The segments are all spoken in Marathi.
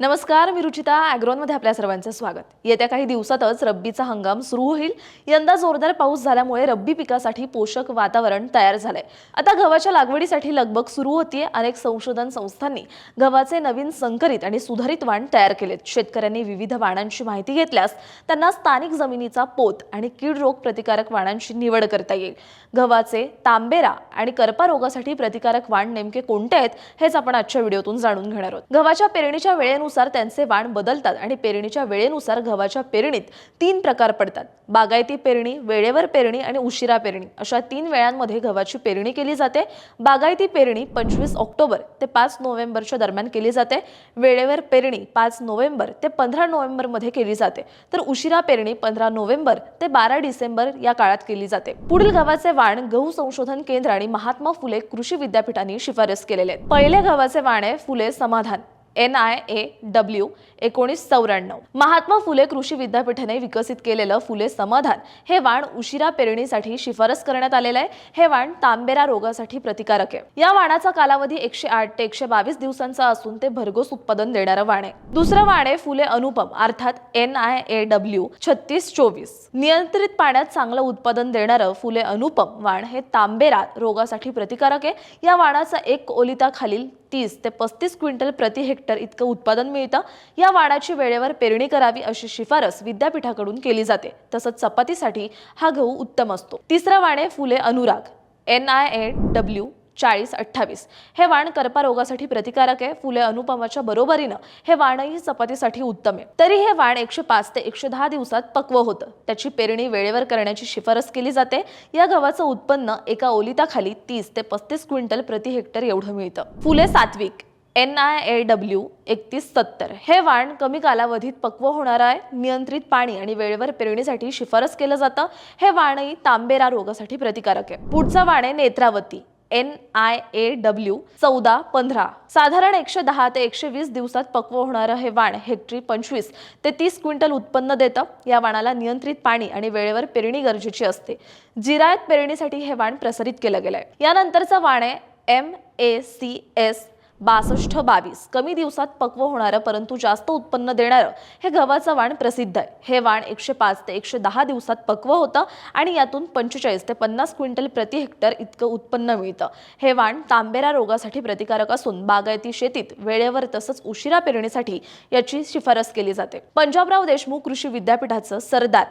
नमस्कार मी रुचिता ॲग्रोनमध्ये आपल्या सर्वांचं स्वागत. येत्या काही दिवसातच रब्बीचा हंगाम सुरू होईल. यंदा जोरदार पाऊस झाल्यामुळे रब्बी पिकासाठी पोषक वातावरण तयार झालंय. आता गव्हाच्या लागवडीसाठी लगबग सुरू होतीये अनेक संशोधन संस्थांनी. गव्हाचे नवीन संकरित आणि सुधारित वाण तयार केलेत. शेतकऱ्यांनी विविध वाणांची माहिती घेतल्यास त्यांना स्थानिक जमिनीचा पोत आणि कीड रोग प्रतिकारक वाणांची निवड करता येईल. गव्हाचे तांबेरा आणि करपा रोगासाठी प्रतिकारक वाण नेमके कोणते आहेत हेच आपण आजच्या व्हिडिओतून जाणून घेणार आहोत. गव्हाच्या पेरणीच्या वेळेनुसार त्यांचे वाण बदलतात आणि पेरणीच्या वेळेनुसार गव्हाच्या पेरणीत तीन प्रकार पडतात. बागायती पेरणी वेळेवर पेरणी आणि उशिरा पेरणी. अशा तीन वेळांमध्ये गव्हाची पेरणी केली जाते. बागायती पेरणी पंचवीस ऑक्टोबर ते पाच नोव्हेंबरच्या दरम्यान केली जाते. वेळेवर पेरणी पाच नोव्हेंबर ते पंधरा नोव्हेंबरमध्ये केली जाते. तर उशिरा पेरणी पंधरा नोव्हेंबर ते बारा डिसेंबर या काळात केली जाते. पुढील गव्हाचे वाण गहू संशोधन केंद्र आणि महात्मा फुले कृषी विद्यापीठांनी शिफारस केलेले आहेत. पहिले गव्हाचे वाण आहे फुले समाधान. एन आय ए डब्ल्यू एकोणीस चौऱ्याण्णव. महात्मा फुले कृषी विद्यापीठाने विकसित केलेलं फुले समाधान हे वाण उशिरा पेरणीसाठी शिफारस करण्यात आलेलं आहे. हे वाण तांबेरा रोगासाठी प्रतिकारक आहे. या वाणाचा कालावधी एकशे आठ ते एकशे बावीस दिवसांचा असून ते भरघोस उत्पादन देणारं वाण आहे. दुसरं वाण आहे फुले अनुपम अर्थात एन आय ए डब्ल्यू छत्तीस चोवीस. नियंत्रित पाण्यात चांगलं उत्पादन देणारं फुले अनुपम वाण हे तांबेरा रोगासाठी प्रतिकारक आहे. या वाणाचा एक ओलिता खालील तीस ते पस्तीस क्विंटल प्रति हेक्टर इतकं उत्पादन मिळतं. या वाणाची वेळेवर पेरणी करावी अशी शिफारस विद्यापीठाकडून केली जाते. तसंच चपातीसाठी हा गहू उत्तम असतो. तिसरा वाणे Phule Anurag. N I A W चाळीस अठ्ठावीस. हे वाण करपा रोगासाठी प्रतिकारक आहे. फुले अनुपमाच्या बरोबरीनं हे वाणही चपातीसाठी उत्तम आहे. तरी हे वाण एकशे पाच ते एकशे दहा दिवसात पक्व होतं. त्याची पेरणी वेळेवर करण्याची शिफारस केली जाते. या गव्हाचं उत्पन्न एका ओलिताखाली तीस ते पस्तीस क्विंटल प्रति हेक्टर एवढं मिळतं. फुले सात्विक एन आय ए डब्ल्यू एकतीस सत्तर. हे वाण कमी कालावधीत पक्व होणार आहे. नियंत्रित पाणी आणि वेळेवर पेरणीसाठी शिफारस केलं जातं. हे वाणही तांबेरा रोगासाठी प्रतिकारक आहे. पुढचं वाण आहे Netravati. N I A W चौदा पंधरा. साधारण एकशे दहा ते एकशे वीस दिवसात पक्व होणारं हे वाण हेक्टरी पंचवीस ते तीस क्विंटल उत्पन्न देतं. या वाणाला नियंत्रित पाणी आणि वेळेवर पेरणी गरजेची असते. जिरायत पेरणीसाठी हे वाण प्रसारित केलं गेलंय. यानंतरचं वाण आहे एम ए सी एस बासष्ट बावीस. कमी दिवसात पक्व होणारं परंतु जास्त उत्पन्न देणारं हे गव्हाचं वाण प्रसिद्ध आहे. हे वाण एकशे पाच ते एकशे दहा दिवसात पक्व होतं आणि यातून पंचेचाळीस ते पन्नास क्विंटल प्रति हेक्टर इतकं उत्पन्न मिळतं. हे वाण तांबेरा रोगासाठी प्रतिकारक असून बागायती शेतीत वेळेवर तसंच उशिरा पेरणीसाठी याची शिफारस केली जाते. पंजाबराव देशमुख कृषी विद्यापीठाचं सरदार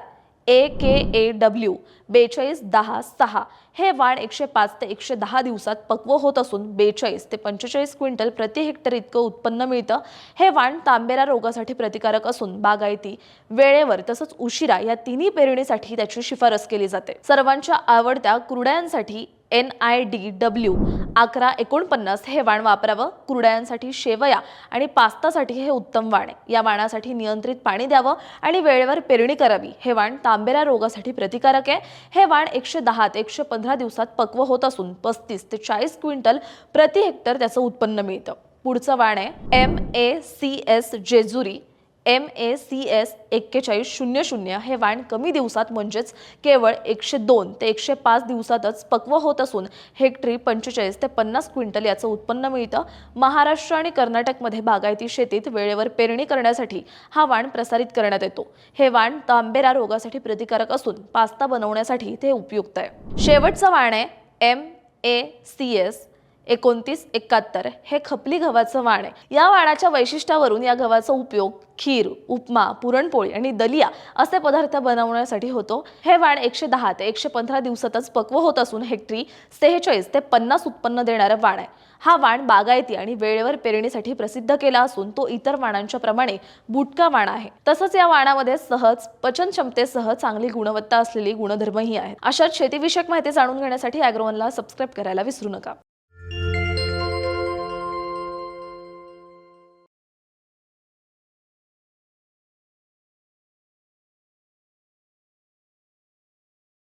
ए के ए डब्ल्यू बेचाळीस दहा सहा. हे वाण एकशे पाच ते एकशे दहा दिवसात पक्व होत असून बेचाळीस ते पंचेचाळीस क्विंटल प्रति हेक्टर इतकं उत्पन्न मिळतं. हे वाण तांबेरा रोगासाठी प्रतिकारक असून बागायती वेळेवर तसंच उशिरा या तिन्ही पेरणीसाठी त्याची शिफारस केली जाते. सर्वांच्या आवडत्या कुरड्यांसाठी एन आय डी डब्ल्यू. अकरा एकोणपन्नास हे वाण वापरावं कुरड्यांसाठी शेवया आणि पास्तासाठी हे उत्तम वाण आहे. या वाणासाठी नियंत्रित पाणी द्यावं आणि वेळेवर पेरणी करावी. हे वाण तांबेरा रोगासाठी प्रतिकारक आहे. हे वाण एकशे दहा ते एकशे पंधरा दिवसात पक्व होत असून पस्तीस ते चाळीस क्विंटल प्रति हेक्टर त्याचं उत्पन्न मिळतं. पुढचं वाण आहे M A C S Jejuri. M A C S एक्केचाळीस शून्य शून्य हे वाण कमी दिवसात म्हणजेच केवळ एकशे दोन ते एकशे पाच दिवसातच पक्व होत असून हेक्टरी पंचेचाळीस ते पन्नास क्विंटल याचं उत्पन्न मिळतं. महाराष्ट्र आणि कर्नाटकमध्ये बागायती शेतीत वेळेवर पेरणी करण्यासाठी हा वाण प्रसारित करण्यात येतो. हे वाण तांबेरा रोगासाठी प्रतिकारक असून पास्ता बनवण्यासाठी ते उपयुक्त आहे. शेवटचं वाण आहे एम ए सी एस एकोणतीस एकाहत्तर. हे खपली गव्हाचं वाण आहे. या वाणाच्या वैशिष्ट्यावरून या गव्हाचा उपयोग खीर उपमा पुरणपोळी आणि दलिया असे पदार्थ बनवण्यासाठी होतो. हे वाण एकशे दहा ते एकशे पंधरा दिवसातच पक्व होत असून हेक्टरी सेहेचाळीस ते पन्नास उत्पन्न देणारं वाण आहे. हा वाण बागायती आणि वेळेवर पेरणीसाठी प्रसिद्ध केला असून तो इतर वाणांच्या प्रमाणे बुटका वाण आहे. तसंच या वाणामध्ये सहज पचन क्षमतेसह चांगली गुणवत्ता असलेली गुणधर्मही आहेत. अशाच शेतीविषयक माहिती जाणून घेण्यासाठी अॅग्रोवनला सबस्क्राईब करायला विसरू नका.